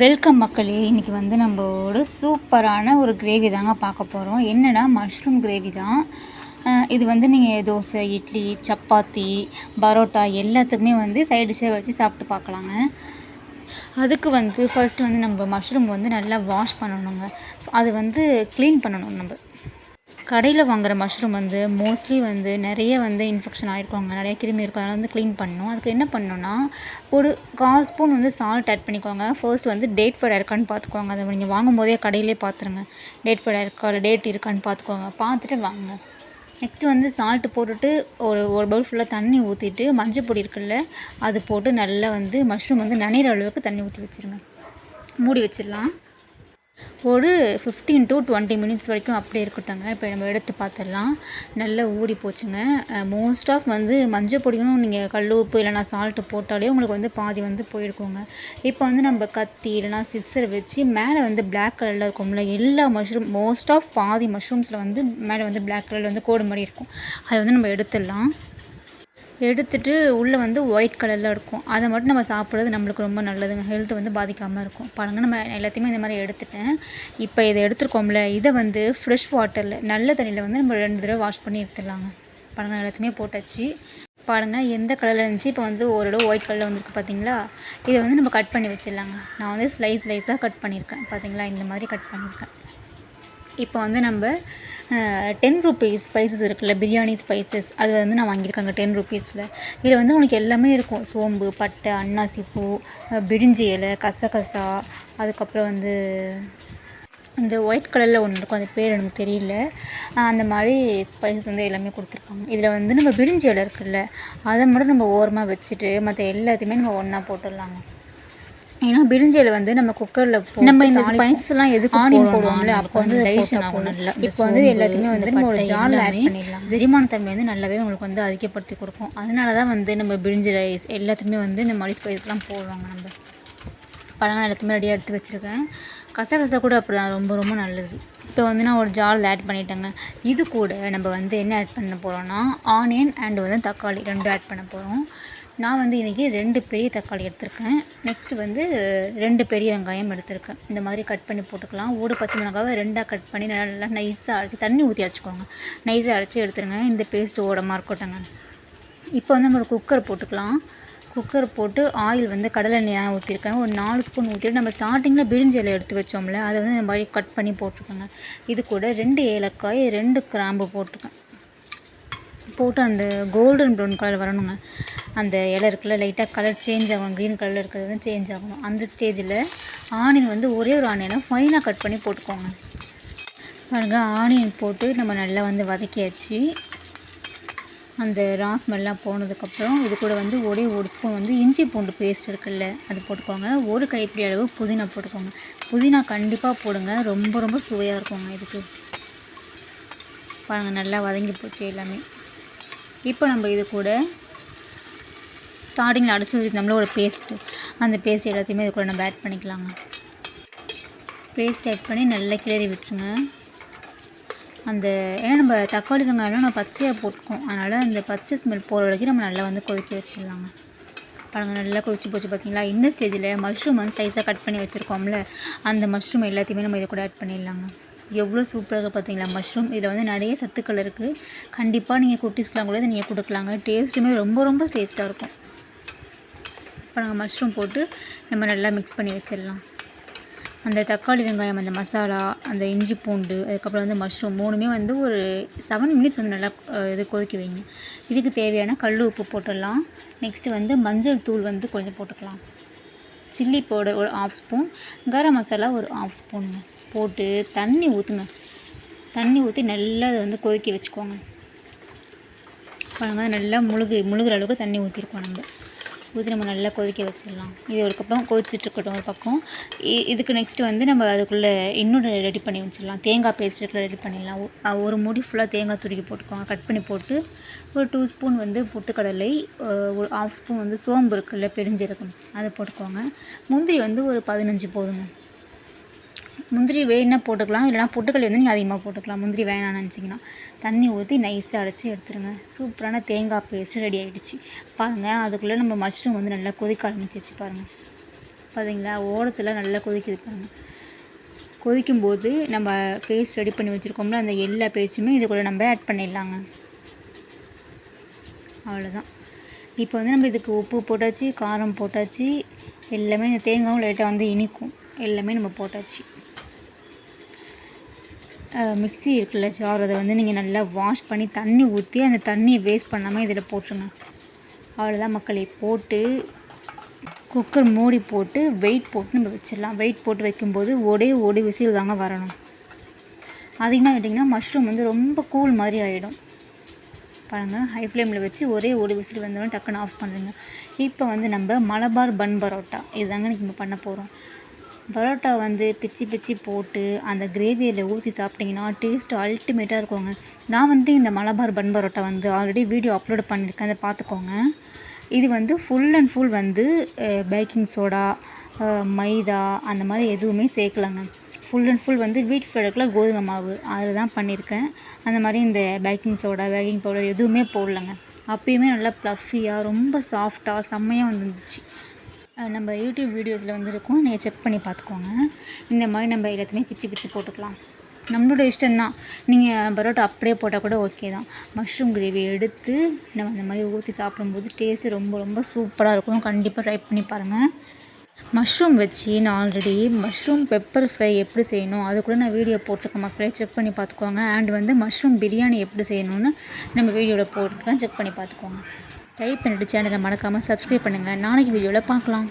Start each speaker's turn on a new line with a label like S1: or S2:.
S1: Welcome மக்களே. இன்றைக்கி வந்து நம்ம ஒரு சூப்பரான ஒரு கிரேவி தாங்க பார்க்க போகிறோம் என்னென்னா மஷ்ரூம் கிரேவி தான். இது வந்து நீங்கள் தோசை இட்லி சப்பாத்தி பரோட்டா எல்லாத்துக்குமே வந்து சைடு டிஷ்ஷாக வச்சு சாப்பிட்டு பார்க்கலாங்க. அதுக்கு வந்து ஃபர்ஸ்ட் வந்து நம்ம மஷ்ரூம் வந்து நல்லா வாஷ் பண்ணணுங்க. அது வந்து க்ளீன் பண்ணணும் நம்ம. கடையில் வாங்குற மஷ்ரூம் வந்து மோஸ்ட்லி வந்து நிறைய வந்து இன்ஃபெக்ஷன் ஆகிருக்கோங்க நிறைய கிருமி இருக்கும். அதனால் வந்து க்ளீன் பண்ணணும் அதுக்கு என்ன பண்ணணும்னா ஒரு கால் ஸ்பூன் வந்து சால்ட் ஆட் பண்ணிக்கோங்க. ஃபர்ஸ்ட் வந்து டேட் ஃபைட் இருக்கான்னு பார்த்துக்கோங்க அதை நீங்கள் வாங்கும் போதே கடையிலே பார்த்துருங்க டேட் ஃபைட் இருக்கா? இல்லை டேட் இருக்கான்னு பார்த்துக்கோங்க பார்த்துட்டு வாங்க. நெக்ஸ்ட் வந்து சால்ட்டு போட்டுட்டு ஒரு ஒரு பவுல் ஃபுல்லாக தண்ணி ஊற்றிட்டு மஞ்சள் பொடி இருக்குல்ல அது போட்டு நல்லா வந்து மஷ்ரூம் வந்து நனைகிற அளவுக்கு தண்ணி ஊற்றி வச்சுருங்க. மூடி வச்சிடலாம். ஒரு ஃபிஃப்டீன் டு டுவெண்ட்டி மினிட்ஸ் வரைக்கும் அப்படியே இருக்கட்டுங்க இப்போ நம்ம எடுத்து பார்த்துடலாம் நல்லா ஊறி போச்சுங்க. மோஸ்ட் ஆஃப் வந்து மஞ்சள் பொடியும் நீங்கள் கல் உப்பு இல்லைனா சால்ட்டு போட்டாலே உங்களுக்கு வந்து பாதி வந்து போயிருக்குங்க. இப்போ வந்து நம்ம கத்தி இல்லைனா சிஸ்ஸர் வச்சு மேலே வந்து பிளாக் கலரில் இருக்கும்ல எல்லா மஷ்ரூம் மோஸ்ட் ஆஃப் பாதி மஷ்ரூம்ஸில் வந்து மேலே வந்து பிளாக் கலரில் வந்து கோடு மாதிரி இருக்கும். அதை வந்து நம்ம எடுத்துடலாம். எடுத்துட்டு உள்ளே வந்து ஒயிட் கலரில் இருக்கும். அதை மட்டும் நம்ம சாப்பிட்றது நம்மளுக்கு ரொம்ப நல்லதுங்க. ஹெல்த் வந்து பாதிக்காமல் இருக்கும். பாருங்க நம்ம எல்லாத்தையுமே இந்த மாதிரி எடுத்துட்டேன். இப்போ இதை எடுத்துருக்கோம்ல இதை வந்து ஃப்ரெஷ் வாட்டரில் நல்ல தண்ணியில் வந்து நம்ம ரெண்டு தடவை வாஷ் பண்ணி எடுத்துடலாங்க. பாருங்கள் எல்லாத்தையுமே போட்டாச்சு. பாருங்கள் எந்த கலரில் இருந்துச்சு? இப்போ வந்து ஓரளவு ஒயிட் கலரில் வந்துருக்கு பார்த்தீங்களா இதை வந்து நம்ம கட் பண்ணி வச்சிடலாங்க. நான் வந்து ஸ்லைஸ் ஸ்லைஸாக கட் பண்ணியிருக்கேன். பார்த்தீங்களா இந்த மாதிரி கட் பண்ணியிருக்கேன். இப்போ வந்து நம்ம டென் ருபீஸ் ஸ்பைசஸ் இருக்குல்ல பிரியாணி ஸ்பைசஸ் அது வந்து நான் வாங்கியிருக்காங்க டென் ருபீஸில் இதில் வந்து உனக்கு எல்லாமே இருக்கும். சோம்பு பட்டை அன்னாசி பூ பிரிஞ்சி இலை கசகசா அதுக்கப்புறம் வந்து இந்த ஒயிட் கலரில் ஒன்று இருக்கும். அந்த பேர் எனக்கு தெரியல. அந்த மாதிரி ஸ்பைசஸ் வந்து எல்லாமே கொடுத்துருக்காங்க இதில் வந்து நம்ம பிரிஞ்சி இலை இருக்குல்ல அதை மட்டும் நம்ம ஓரமாக வச்சுட்டு மற்ற எல்லாத்தையுமே நம்ம ஒன்றா போட்டுடலாங்க. ஏன்னா பிரிஞ்சியில் வந்து நம்ம குக்கரில் நம்ம இந்த ஸ்பைசஸ் எல்லாம் எதுக்கு ஆனியன் போடுவோம்ல அப்போ வந்து டைஜஷன் ஆகும் நல்லா இப்போ வந்து எல்லாத்தையுமே வந்து நம்ம ஒரு ஜாரில் ஆட் பண்ணிடலாம். செரிமான தன்மை வந்து நல்லாவே உங்களுக்கு வந்து அதிகப்படுத்தி கொடுக்கும். அதனால தான் வந்து நம்ம பிரிஞ்சி ரைஸ் எல்லாத்துக்குமே வந்து இந்த மாதிரி ஸ்பைஸ்லாம் போடுவாங்க நம்ம. பழம் எல்லாத்தையுமே ரெடியாக எடுத்து வச்சுருக்கேன். கசகசா கூட அப்படி தான் ரொம்ப ரொம்ப நல்லது. இப்போ வந்து நான் ஒரு ஜாரில் ஆட் பண்ணிட்டேங்க. இது கூட நம்ம வந்து என்ன ஆட் பண்ண போகிறோம்னா ஆனியன் அண்ட் வந்து தக்காளி ரெண்டும் ஆட் பண்ண போகிறோம் நான் வந்து இன்றைக்கி ரெண்டு பெரிய தக்காளி எடுத்திருக்கேன். நெக்ஸ்ட் வந்து ரெண்டு பெரிய வெங்காயம் எடுத்திருக்கேன். இந்த மாதிரி கட் பண்ணி போட்டுக்கலாம். ஒரு பச்சை மிளகாவை ரெண்டாக கட் பண்ணி நல்லா நைஸாக அரைச்சி தண்ணி ஊற்றி அரைச்சிக்கோங்க. நைஸாக அரைச்சி எடுத்துருங்க. இந்த பேஸ்ட் ஓடமாக இருக்கட்டுங்க இப்போ வந்து நம்ம குக்கர் போட்டுக்கலாம். குக்கர் போட்டு ஆயில் வந்து கடலெண்ணெய் ஊற்றிருக்கேன் ஒரு நாலு ஸ்பூன் ஊற்றிட்டு நம்ம ஸ்டார்டிங்கில் பிரிஞ்சி இலை எடுத்து வச்சோம்ல அதை வந்து இந்த மாதிரி கட் பண்ணி போட்டிருக்கோங்க இது கூட ரெண்டு ஏலக்காய் ரெண்டு கிராம்பு போட்டிருக்கேன் போட்டு அந்த கோல்டன் ப்ரௌன் கலர் வரணுங்க. அந்த இலை இருக்குல்ல லைட்டாக கலர் சேஞ்ச் ஆகணும். க்ரீன் கலரில் இருக்கிறது வந்து சேஞ்ச் ஆகணும். அந்த ஸ்டேஜில் ஆனியன் வந்து ஒரே ஒரு ஆனியனை ஃபைனாக கட் பண்ணி போட்டுக்கோங்க. பாருங்கள் ஆனியன் போட்டு நம்ம நல்லா வந்து வதக்கியாச்சு. அந்த ராஸ்மெல்லாம் போனதுக்கப்புறம் இது கூட வந்து ஒரே ஒரு ஸ்பூன் வந்து இஞ்சி பூண்டு பேஸ்ட் இருக்குல்ல அது போட்டுக்கோங்க. ஒரு கைப்பிடி அளவு புதினா போட்டுக்கோங்க. புதினா கண்டிப்பாக போடுங்க. ரொம்ப ரொம்ப சுவையாக இருக்குங்க இதுக்கு. பாருங்கள் நல்லா வதங்கி போச்சு எல்லாமே. இப்போ நம்ம இது கூட ஸ்டார்டிங்கில் அடைச்சி வச்சுருந்தோம்ல ஒரு பேஸ்ட்டு அந்த பேஸ்ட் எல்லாத்தையுமே இது கூட நம்ம ஆட் பண்ணிக்கலாங்க. பேஸ்ட் ஆட் பண்ணி நல்லா கிளறி விட்டுருங்க. அந்த ஏன்னா நம்ம தக்காளி வெங்காயம்லாம் நம்ம பச்சையாக போட்டுக்கோம். அதனால் அந்த பச்சை ஸ்மெல் போகிற வரைக்கும் நம்ம நல்லா வந்து கொதிக்க வச்சிடலாங்க. பாருங்கள் நல்லா கொதிச்சு போச்சு பார்த்தீங்களா இந்த ஸ்டேஜில் மஷ்ரூம் வந்து ஸ்லைஸாக கட் பண்ணி வச்சுருக்கோம்ல அந்த மஷ்ரூம் எல்லாத்தையுமே நம்ம இதை கூட ஆட் பண்ணிடலாங்க. எவ்வளோ சூப்பராக இருக்குது பார்த்தீங்களா மஷ்ரூம் இதில் வந்து நிறைய சத்துக்கள் இருக்குது கண்டிப்பாக நீங்கள் குட்டீஸ்க்கெலாம் கூட இதை நீங்கள் கொடுக்கலாங்க. டேஸ்ட்டுமே ரொம்ப ரொம்ப டேஸ்ட்டாக இருக்கும். இப்போ நாங்கள் மஷ்ரூம் போட்டு நம்ம நல்லா மிக்ஸ் பண்ணி வச்சிடலாம். அந்த தக்காளி வெங்காயம் அந்த மசாலா அந்த இஞ்சி பூண்டு அதுக்கப்புறம் வந்து மஷ்ரூம் மூணுமே வந்து ஒரு செவன் மினிட்ஸ் வந்து நல்லா இது கொதிக்க வைங்க. இதுக்கு தேவையான கல் உப்பு போட்டுடலாம். நெக்ஸ்ட்டு வந்து மஞ்சள் தூள் வந்து கொஞ்சம் போட்டுக்கலாம். சில்லி பவுடர் ஒரு ஆஃப் ஸ்பூன் கரம் மசாலா ஒரு ஆஃப் ஸ்பூனுங்க போட்டு தண்ணி ஊற்றுங்க தண்ணி ஊற்றி நல்லா அதை வந்து கொதிக்க வச்சுக்கோங்க பாருங்கள் நல்லா முழுகு முழுகிற அளவுக்கு தண்ணி ஊற்றிருக்கோம் நம்ம. ஊற்றி நம்ம நல்லா கொதிக்க வச்சிடலாம். இது ஒரு பக்கம் கொதிச்சுட்டு இருக்கட்டும் ஒரு பக்கம். இ- இதுக்கு நெக்ஸ்ட்டு வந்து நம்ம அதுக்குள்ளே இன்னொன்று ரெடி பண்ணி வச்சிடலாம். தேங்காய் பேஸ்ட் இருக்குள்ள ரெடி பண்ணிடலாம். ஒரு மூடி ஃபுல்லாக தேங்காய் துருக்கி போட்டுக்கோங்க. கட் பண்ணி போட்டு ஒரு டூ ஸ்பூன் வந்து பொட்டுக்கடலை ஒரு ஆஃப் ஸ்பூன் வந்து சோம்பு இருக்குல்ல பெருஞ்சீரகம் அதை போட்டுக்கோங்க. முந்திரி வந்து ஒரு பதினஞ்சு போதுங்க. முந்திரி வேணுன்னா போட்டுக்கலாம்? இல்லைனா பொட்டுக்கல் வந்து நீங்கள் அதிகமாக போட்டுக்கலாம். முந்திரி வேணாம்னு நினச்சிங்கன்னா. தண்ணி ஊற்றி நைஸாக அடைச்சி எடுத்துருங்க. சூப்பரான தேங்காய் பேஸ்ட்டு ரெடி ஆகிடுச்சு பாருங்கள் அதுக்குள்ளே நம்ம மஷ்ரூம் வந்து நல்லா கொதிக்க ஆரம்பிச்சிச்சு பாருங்கள் பார்த்தீங்களா ஓரத்தில் நல்லா கொதிக்குது பாருங்கள் கொதிக்கும்போது நம்ம பேஸ்ட் ரெடி பண்ணி வச்சுருக்கோம்ல அந்த எல்லா பேஸ்ட்டுமே இதுக்குள்ளே நம்ம ஆட் பண்ணிடலாங்க. அவ்வளோதான் இப்போ வந்து நம்ம இதுக்கு உப்பு போட்டாச்சு காரம் போட்டாச்சு எல்லாமே இந்த தேங்காயும் லைட்டாக வந்து இனிக்கும். எல்லாமே நம்ம போட்டாச்சு. மிக்ஸி இருக்குல்ல ஜார் அதை வந்து நீங்கள் நல்லா வாஷ் பண்ணி தண்ணி ஊற்றி அந்த தண்ணியை வேஸ்ட் பண்ணாமல் இதில் போட்டுருங்க. அவ்வளோதான் மக்களை. போட்டு குக்கர் மூடி போட்டு வெயிட் போட்டு நம்ம வச்சிடலாம். வெயிட் போட்டு வைக்கும்போது ஒரே ஒடி விசில் தாங்க வரணும். அதிகமாக விட்டிங்கன்னா மஷ்ரூம் வந்து ரொம்ப கூல் மாதிரி ஆகிடும் பாருங்கள் ஹை ஃப்ளேமில் வச்சு ஒரே ஒரு விசில் வந்தோடனே டக்குன்னு ஆஃப் பண்ணுறீங்க இப்போ வந்து நம்ம மலபார் பன் பரோட்டா. இதுதாங்க நம்ம பண்ண போகிறோம் பரோட்டா வந்து பிச்சு பிச்சு போட்டு அந்த கிரேவியில் ஊற்றி சாப்பிட்டிங்கன்னா டேஸ்ட் அல்டிமேட்டாக இருக்குங்க. நான் வந்து இந்த மலபார் பன் பரோட்டா வந்து ஆல்ரெடி வீடியோ அப்லோட் பண்ணியிருக்கேன். அதை பார்த்துக்கோங்க. இது வந்து ஃபுல் அண்ட் ஃபுல் வந்து பேக்கிங் சோடா மைதா அந்த மாதிரி எதுவுமே சேர்க்கலங்க. ஃபுல் அண்ட் ஃபுல் வந்து வீட் ப்ராடக்டில் கோதுமை மாவு. அதில் தான் பண்ணியிருக்கேன். அந்த மாதிரி இந்த பேக்கிங் சோடா பேக்கிங் பவுடர் எதுவுமே போடலங்க. அப்பயுமே நல்லா ப்ளஃபியாக ரொம்ப சாஃப்டாக செம்மையாக வந்துருந்துச்சு. நம்ம யூடியூப் வீடியோஸில் வந்துருக்கோம். நீங்கள் செக் பண்ணி பார்த்துக்கோங்க. இந்த மாதிரி நம்ம எல்லாத்தையுமே பிச்சு பிச்சு போட்டுக்கலாம். நம்மளோட இஷ்டம்தான். நீங்கள் பரோட்டா அப்படியே போட்டால் கூட ஓகே தான். மஷ்ரூம் கிரேவி எடுத்து நம்ம அந்த மாதிரி ஊற்றி சாப்பிடும்போது டேஸ்ட்டு ரொம்ப ரொம்ப சூப்பராக இருக்கும். கண்டிப்பாக ட்ரை பண்ணி பாருங்கள் மஷ்ரூம் வச்சு நான் ஆல்ரெடி மஷ்ரூம் பெப்பர் ஃப்ரை எப்படி செய்யணும் அது கூட நான் வீடியோ போட்டிருக்கேன் மக்களே. செக் பண்ணி பார்த்துக்கோங்க. அண்ட் வந்து மஷ்ரூம் பிரியாணி எப்படி செய்யணும்னு நம்ம வீடியோவில் போட்டிருக்கேன். செக் பண்ணி பார்த்துக்கோங்க. டைப் பண்ணிட்டு சேனலை மறக்காமல் சப்ஸ்கிரைப் பண்ணுங்கள் நாளைக்கு வீடியோவில் பார்க்கலாம்.